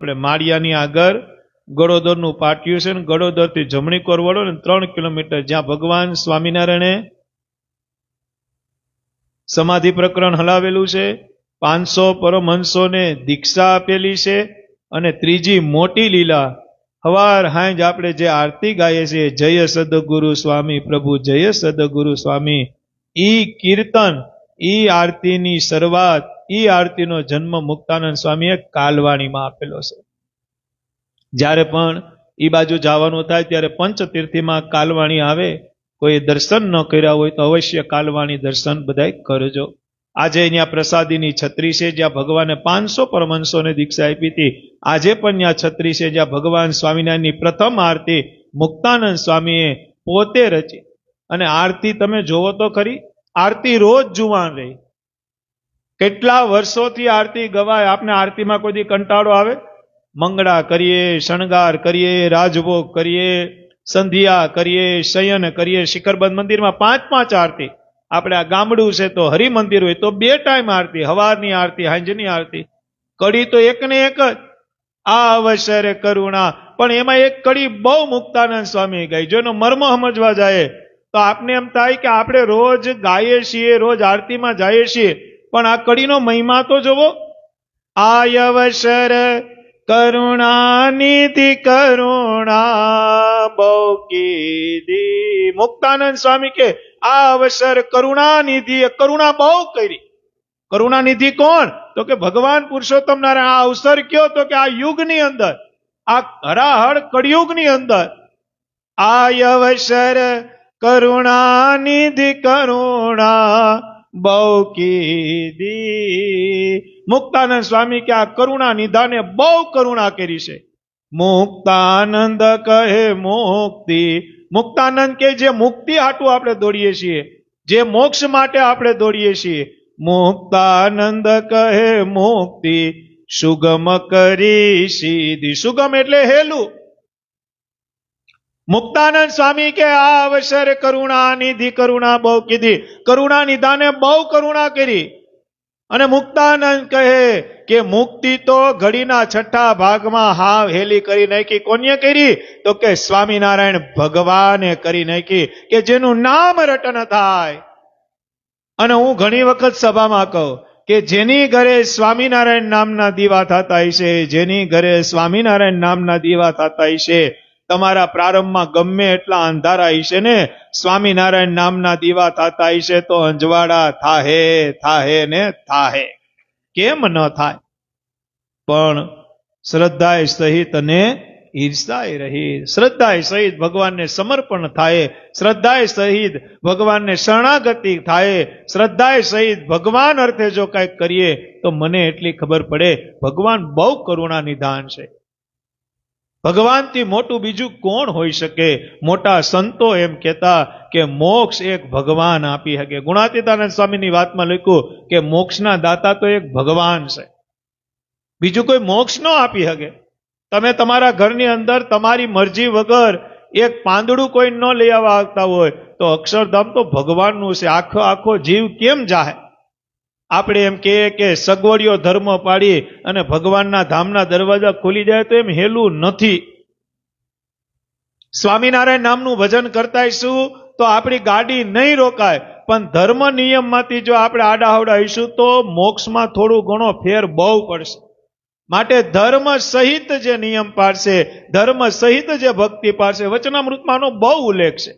આપણે માળિયાની આગળ ગળોદરનું પાટિયું છે ને ગળોદરથી જમણી કોરવડો ને ત્રણ કિલોમીટર જ્યાં ભગવાન સ્વામિનારાયણે સમાધિ પ્રકરણ હલાવેલું છે. પાંચસો પરમહંસોને દીક્ષા આપેલી છે અને ત્રીજી મોટી લીલા હવાર હાંજ આપણે જે આરતી ગાઈએ છીએ, જય સદગુરુ સ્વામી પ્રભુ, જય સદગુરુ સ્વામી. ઈ કીર્તન, ઈ આરતીની શરૂઆત ઈ આરતીનો જન્મ મુક્તાનંદ સ્વામીએ કાલવાણીમાં આપેલો છે. જ્યારે પણ ઈ બાજુ જવાનું થાય ત્યારે પંચતીર્થીમાં કાલવાણી આવે, કોઈ દર્શન ન કર્યા હોય તો અવશ્ય કાલવાણી દર્શન બધાય કરજો. આજે અહીંયા પ્રસાદીની છત્રી છે, જ્યાં ભગવાને પાંચસો પરમંશોને દીક્ષા આપી હતી. આજે પણ ત્યાં છત્રી છે, જ્યાં ભગવાન સ્વામિનારાયણની પ્રથમ આરતી મુક્તાનંદ સ્વામીએ પોતે રચી. અને આરતી તમે જોવો તો ખરી, આરતી રોજ જુવાન રહી. કેટલા વર્ષોથી આરતી ગવાય? આપને આરતીમાં કોઈ કંટાળો આવે? મંગળા કરીએ, શણગાર કરીએ, રાજભોગ કરીએ, સંધ્યા કરીએ, શયન કરીએ શિખરબંધ મંદિરમાં પાંચ પાંચ આરતી. આપણે આ ગામડું છે તો હરિમંદિર હોય તો બે ટાઈમ આરતી, હવારની આરતી, હાંજની આરતી. કડી તો એક ને એક જ. આ અવસરે કરુણા. પણ એમાં એક કડી બહુ મુક્તાનંદ સ્વામી ગાઈ જો એનો મર્મ સમજવા જાય. તો આપને એમ થાય કે આપણે રોજ ગાઈએ છીએ, રોજ આરતીમાં જઈએ છીએ. પણ આ કડીનો મહિમા તો જોવો. આયવસર કરુણાનિધિ કરુણા બહુ કીધી મુક્તાનંદ સ્વામી કે, આ અવસર કરુણાનિધિ કરુણા બહુ કરી. કરુણાનિધિ કોણ? તો કે ભગવાન પુરુષોત્તમ નારાયણ. આ અવસર કયો? તો કે આ યુગની અંદર. આ હરાહળ કળિયુગની અંદર. આ અવસર કરુણાનિધિ કરુણા બહુ કીધી મુક્તાનંદ સ્વામી કે આ કરુણા નિધાને બહુ કરુણા કરી છે. મુક્તાનંદ કહે મુક્તિ. મુક્તાનંદ કે જે મુક્તિ હાટું આપણે દોડીએ છીએ, જે મોક્ષ માટે આપણે દોડીએ છીએ. મુક્તાનંદ કહે મુક્તિ. સુગમ કરી સીધી. સુગમ એટલે હેલું. મુક્તાનંદ સ્વામી કે આ અવસર કરુણા નિધિ કરુણા બહુ કીધી. કરુણા નિધાને બહુ કરુણા કરી. અને મુક્તાનંદ કહે કે મુક્તિ તો ઘડીના છઠ્ઠા ભાગમાં હાવ હેલી કરી નાખી. કોને કરી? તો કે સ્વામિનારાયણ ભગવાને કરી નાખી કે જેનું નામ રટન થાય. અને હું ઘણી વખત સભામાં કહું કે જેની ઘરે સ્વામિનારાયણ નામના દીવા થતા હશે, જેની ઘરે સ્વામિનારાયણ નામના દીવા થતા હશે તમારા પ્રારંભમાં ગમે એટલા અંધારા હશે ને? સ્વામિનારાયણ નામના દીવા થતા હશે તો અંજવાડા થાહે થાહે ને થાહે. કેમ ન થાય? પણ શ્રદ્ધાએ સહિત અને ઈર્ષાએ રહી. શ્રદ્ધાએ સહિત ભગવાનને સમર્પણ થાય. શ્રદ્ધાએ સહિત ભગવાનને શરણાગતિ થાય. શ્રદ્ધાએ સહિત ભગવાન અર્થે જો કંઈક કરીએ, તો મને એટલી ખબર પડે, ભગવાન બહુ કરુણા નિધાન છે. ભગવાનથી મોટું બીજું કોણ હોઈ શકે? મોટા સંતો એમ કહેતા કે મોક્ષ એક ભગવાન આપી શકે. ગુણાતીતાનંદ સ્વામીની વાતમાં લખ્યું કે મોક્ષના દાતા તો એક ભગવાન છે. બીજું કોઈ મોક્ષ ન આપી શકે. તમે તમારા ઘરની અંદર તમારી મરજી વગર એક પાંદડું કોઈ ન લઈ આવવા આવતા હોય તો અક્ષરધામ તો ભગવાનનું છે. આખો આખો જીવ કેમ જાહે? આપણે એમ કહીએ કે સગવડિયો ધર્મ પાડી અને ભગવાનના ધામના દરવાજા ખોલી જાય તો એમ હેલું નથી. સ્વામિનારાયણ નામનું ભજન કરતા શું? તો આપણી ગાડી નહીં રોકાય, પણ ધર્મ નિયમમાંથી જો આપણે આડાહવડાઈશું તો મોક્ષમાં થોડું ઘણો ફેર બહુ પડશે. માટે ધર્મ સહિત જે નિયમ પાડશે, ધર્મ સહિત જે ભક્તિ પાડશે, વચનામૃતમાંનો બહુ ઉલ્લેખ છે.